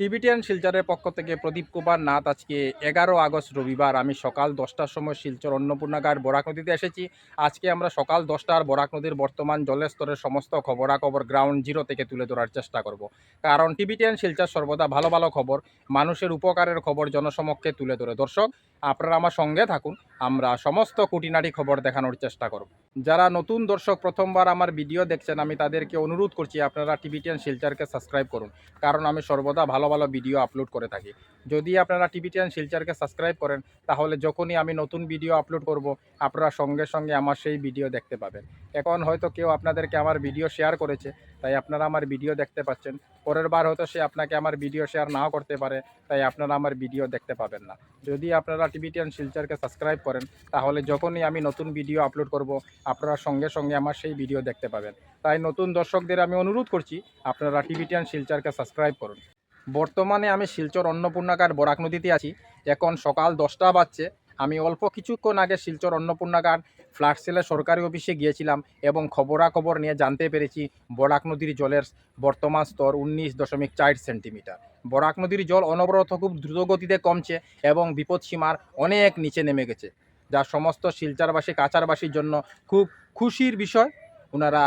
Tibetan শিলচরের পক্ষ থেকে প্রদীপ কুমার নাথ আজকে এগারো আগস্ট রবিবার। আমি সকাল দশটার সময় শিলচর অন্নপূর্ণাগার বরাক নদীতে এসেছি। আজকে আমরা সকাল দশটার বরাক নদীর বর্তমান জলের স্তরের সমস্ত খবরাখবর গ্রাউন্ড জিরো থেকে তুলে ধরার চেষ্টা করব। কারণ টিবিটিয়ান শিলচর সর্বদা ভালো ভালো খবর, মানুষের উপকারের খবর জনসমক্ষে তুলে ধরে। দর্শক আপনারা আমার সঙ্গে থাকুন, আমরা সমস্ত কুটিনাটি খবর দেখানোর চেষ্টা করব। যারা নতুন দর্শক প্রথমবার আমার ভিডিও দেখছেন, আমি তাদেরকে অনুরোধ করছি আপনারা টিবিটিয়ান শিলচারকে সাবস্ক্রাইব করুন, কারণ আমি সর্বদা ভালো ভালো ভিডিও আপলোড করে থাকি। যদি আপনারা টিভিটিয়ান শিলচারকে সাবস্ক্রাইব করেন, তাহলে যখনই আমি নতুন ভিডিও আপলোড করব, আপনারা সঙ্গে সঙ্গে আমার সেই ভিডিও দেখতে পাবেন। এখন হয়তো কেউ আপনাদেরকে আমার ভিডিও শেয়ার করেছে তাই আপনারা আমার ভিডিও দেখতে পাচ্ছেন। পরের বার হয়তো সে আপনাকে আমার ভিডিও শেয়ার নাও করতে পারে, তাই আপনারা আমার ভিডিও দেখতে পাবেন না। যদি আপনারা টিভিটিয়ান শিলচারকে সাবস্ক্রাইব করেন, তাহলে যখনই আমি নতুন ভিডিও আপলোড করব, আপনারা সঙ্গে সঙ্গে আমার সেই ভিডিও দেখতে পাবেন। তাই নতুন দর্শকদের আমি অনুরোধ করছি, আপনারা টিভিটিয়ান শিলচারকে সাবস্ক্রাইব করুন। বর্তমানে আমি শিলচর অন্নপূর্ণাকার বরাক নদীতে আছি। এখন সকাল দশটা বাজছে। আমি অল্প কিছুক্ষণ আগে শিলচর অন্নপূর্ণাগার ফ্ল্যাট সেলের সরকারি অফিসে গিয়েছিলাম এবং খবরাখবর নিয়ে জানতে পেরেছি বরাক নদীর জলের বর্তমান স্তর উনিশ দশমিক চার সেন্টিমিটার। বরাক নদীর জল অনবরত খুব দ্রুতগতিতে কমছে এবং বিপদসীমার অনেক নিচে নেমে গেছে, যা সমস্ত শিলচারবাসী কাচারবাসীর জন্য খুব খুশির বিষয়। ওনারা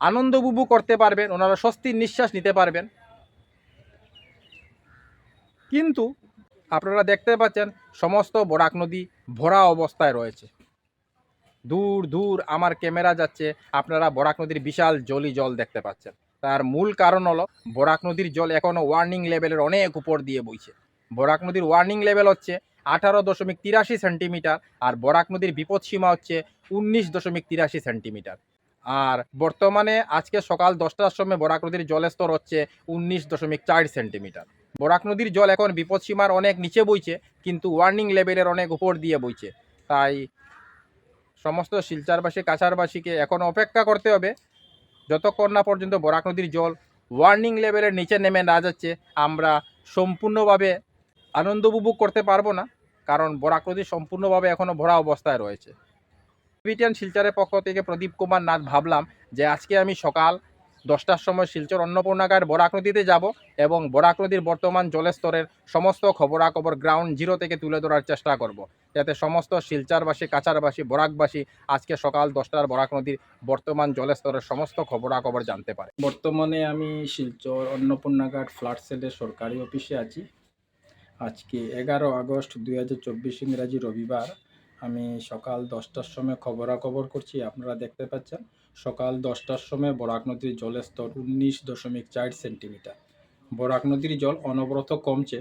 আনন্দ উপভোগ করতে পারবেন, ওনারা স্বস্তির নিঃশ্বাস নিতে পারবেন। কিন্তু আপনারা দেখতে পাচ্ছেন সমস্ত বরাক নদী ভরা অবস্থায় রয়েছে। দূর দূর আমার ক্যামেরা যাচ্ছে, আপনারা বরাক নদীর বিশাল জলি জল দেখতে পাচ্ছেন। তার মূল কারণ হলো, বরাক নদীর জল এখনও ওয়ার্নিং লেভেলের অনেক উপর দিয়ে বইছে। বরাক নদীর ওয়ার্নিং লেভেল হচ্ছে আঠারো দশমিক তিরাশি সেন্টিমিটার আর বরাক নদীর বিপদসীমা হচ্ছে উনিশ দশমিক তিরাশি সেন্টিমিটার। আর বর্তমানে আজকে সকাল দশটার সময় বরাক নদীর জলের স্তর হচ্ছে উনিশ দশমিক চার সেন্টিমিটার। বরাক নদীর জল এখন বিপদসীমার অনেক নিচে বইছে, কিন্তু ওয়ার্নিং লেভেলের অনেক উপর দিয়ে বইছে। তাই সমস্ত শিলচারবাসী কাছারবাসীকে এখন অপেক্ষা করতে হবে। যতক্ষণ না পর্যন্ত বরাক নদীর জল ওয়ার্নিং লেভেলের নিচে নেমে না যাচ্ছে, আমরা সম্পূর্ণভাবে আনন্দ উপভোগ করতে পারব না, কারণ বরাক নদী সম্পূর্ণভাবে এখনও ভরা অবস্থায় রয়েছে। বিটিয়ান শিলচারের পক্ষ থেকে প্রদীপ কুমার নাথ ভাবলাম যে আজকে আমি সকাল দশটার সময় শিলচর অন্নপূর্ণাগার বরাক নদীতে যাব এবং বরাক নদীর বর্তমান জলের স্তরের সমস্ত খবরাখবর গ্রাউন্ড জিরো থেকে তুলে ধরার চেষ্টা করব। যাতে সমস্ত শিলচারবাসী কাছারবাসী বরাকবাসী আজকে সকাল দশটার বরাক নদীর বর্তমান জলের স্তরের সমস্ত খবরাখবর জানতে পারে। বর্তমানে আমি শিলচর অন্নপূর্ণাঘাট ফ্ল্যাট সেলের সরকারি অফিসে আছি। আজকে এগারো আগস্ট দুই হাজার চব্বিশ ইংরাজি রবিবার। আমি সকাল দশটার সময় খবরাখবর করছি, আপনারা দেখতে পাচ্ছেন। সকাল দশটার সময় বরাক নদীর জলের স্তর উনিশ দশমিক চার সেন্টিমিটার। বরাক নদীর জল অনবরত কমছে।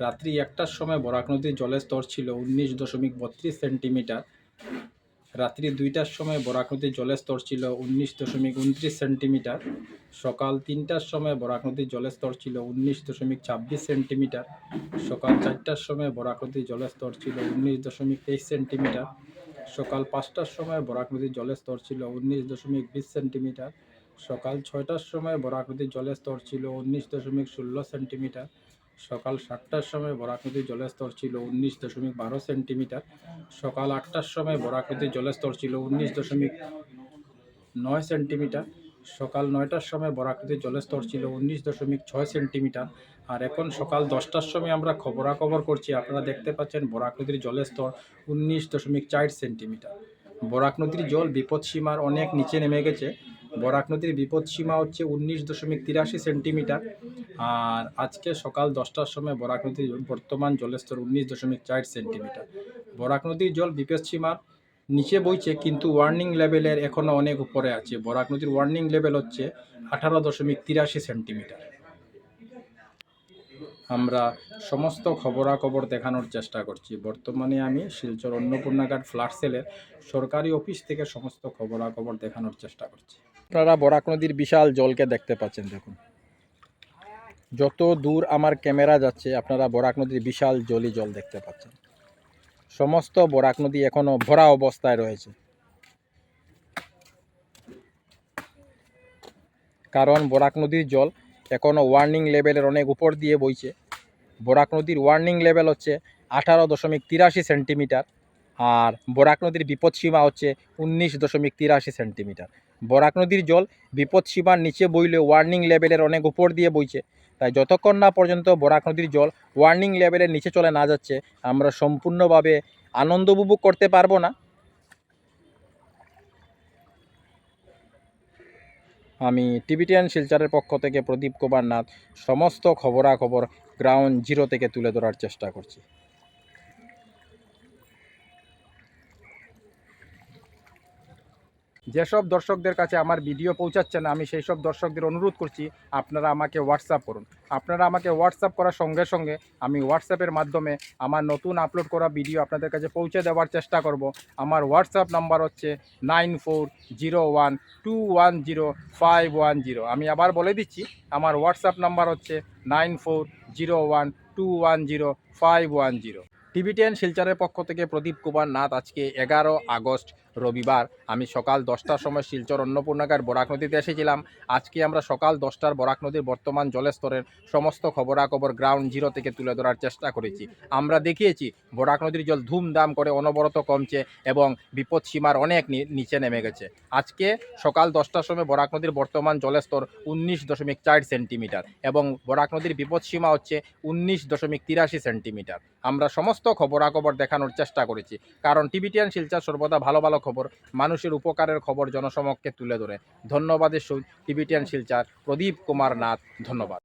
রাত্রি একটার সময় বরাক নদীর জলের স্তর ছিল উনিশ দশমিক বত্রিশ সেন্টিমিটার। রাত্রি দুইটার সময় বরাক নদীর জলের স্তর ছিল উনিশ দশমিক উনত্রিশ সেন্টিমিটার। সকাল তিনটার সময় বরাক নদীর জলের স্তর ছিল উনিশ দশমিক ছাব্বিশ সেন্টিমিটার। সকাল চারটার সময় বরাক নদীর জলের স্তর ছিল উনিশ দশমিক তেইশ সেন্টিমিটার। সকাল পাঁচটার সময় বরাক নদীর জলের স্তর ছিল উনিশ দশমিক বিশ সেন্টিমিটার। সকাল ছয়টার সময় বরাক নদীর জলের স্তর ছিল উনিশ দশমিক ষোলো সেন্টিমিটার। সকাল সাতটার সময় বরাক নদীর জলের স্তর ছিল উনিশ দশমিক বারো সেন্টিমিটার। সকাল আটটার সময় বরাক নদীর জলের স্তর ছিল উনিশ দশমিক নয় সেন্টিমিটার। সকাল নয়টার সময় বরাক নদীর জলের ছিল উনিশ দশমিক ছয় সেন্টিমিটার। আর এখন সকাল দশটার সময় আমরা খবরাখবর করছি, আপনারা দেখতে পাচ্ছেন বরাক নদীর জলের স্তর উনিশ দশমিক চার সেন্টিমিটার। বরাক নদীর জল বিপদসীমার অনেক নিচে নেমে গেছে। বরাক নদীর বিপদসীমা হচ্ছে উনিশ দশমিক তিরাশি সেন্টিমিটার। আর আজকে সকাল দশটার সময় বরাক নদীর বর্তমান জলের স্তর উনিশ দশমিক চার সেন্টিমিটার। বরাক নদীর জল বিপদসীমার নিচে বইছে, কিন্তু ওয়ার্নিং লেভেলের এখনও অনেক উপরে আছে। বরাক নদীর ওয়ার্নিং লেভেল হচ্ছে আঠারো দশমিক তিরাশি সেন্টিমিটার। আমরা সমস্ত খবরাখবর দেখানোর চেষ্টা করছি। বর্তমানে আমি শিলচর অন্নপূর্ণাঘাট ফ্ল্যাট সেলের সরকারি অফিস থেকে সমস্ত খবরাখবর দেখানোর চেষ্টা করছি। আপনারা বরাক নদীর বিশাল জলকে দেখতে পাচ্ছেন, দেখুন। যত দূর আমার ক্যামেরা যাচ্ছে, আপনারা বরাক নদীর বিশাল জলি জল দেখতে পাচ্ছেন। সমস্ত বরাক নদী এখনও ভরা অবস্থায় রয়েছে। কারণ বরাক নদীর জল এখনও ওয়ার্নিং লেভেলের অনেক উপর দিয়ে বইছে। বরাক নদীর ওয়ার্নিং লেভেল হচ্ছে আঠারো দশমিক তিরাশি সেন্টিমিটার আর বরাক নদীর বিপদসীমা হচ্ছে উনিশ দশমিক তিরাশি সেন্টিমিটার। বরাক নদীর জল বিপদসীমার নিচে বইলে ওয়ার্নিং লেভেলের অনেক উপর দিয়ে বইছে। তাই যতক্ষণ না পর্যন্ত বরাক নদীর জল ওয়ার্নিং লেভেলের নিচে চলে না যাচ্ছে, আমরা সম্পূর্ণভাবে আনন্দ উপভোগ করতে পারব না। আমি টিভিটিয়ান শিলচারের পক্ষ থেকে প্রদীপ কুমার নাথ সমস্ত খবরাখবর গ্রাউন্ড জিরো থেকে তুলে ধরার চেষ্টা করছি। যেসব দর্শকদের কাছে আমার ভিডিও পৌঁছাচ্ছে না, আমি সেই সব দর্শকদের অনুরোধ করছি, আপনারা আমাকে হোয়াটসঅ্যাপ করুন। আপনারা আমাকে হোয়াটসঅ্যাপ করার সঙ্গে সঙ্গে আমি হোয়াটসঅ্যাপের মাধ্যমে আমার নতুন আপলোড করা ভিডিও আপনাদের কাছে পৌঁছে দেওয়ার চেষ্টা করব। আমার হোয়াটসঅ্যাপ নাম্বার হচ্ছে nine four zero one two one zero five one zero আমি আবার বলে দিচ্ছি, আমার হোয়াটসঅ্যাপ নাম্বার হচ্ছে nine four zero one two one zero five one zero পক্ষ থেকে প্রদীপ কুমার নাথ, আজকে এগারো আগস্ট। রবিবার। আমি সকাল দশটার সময় শিলচর অন্নপূর্ণাকার বরাক নদীতে এসেছিলাম। আজকে আমরা সকাল দশটার বরাক নদীর বর্তমান জলস্তরের সমস্ত খবরাখবর গ্রাউন্ড জিরো থেকে তুলে ধরার চেষ্টা করেছি। আমরা দেখিয়েছি, বরাক নদীর জল ধুমধাম করে অনবরত কমছে এবং বিপদ সীমার অনেক নিচে নেমে গেছে। আজকে সকাল দশটার সময় বরাক নদীর বর্তমান জলস্তর উনিশ দশমিক চার সেন্টিমিটার এবং বরাক নদীর বিপদ সীমা হচ্ছে উনিশ দশমিক তিরাশি সেন্টিমিটার। আমরা সমস্ত খবরাখবর দেখানোর চেষ্টা করেছি। কারণ টিভিটিয়ান শিলচর সর্বদা ভালো ভালো খবর, মানুষের উপকারের খবর জনসমক্ষে তুলে ধরে। ধন্যবাদের সহিত, টিভিটিয়ান শিলচার, প্রদীপ কুমার নাথ, ধন্যবাদ।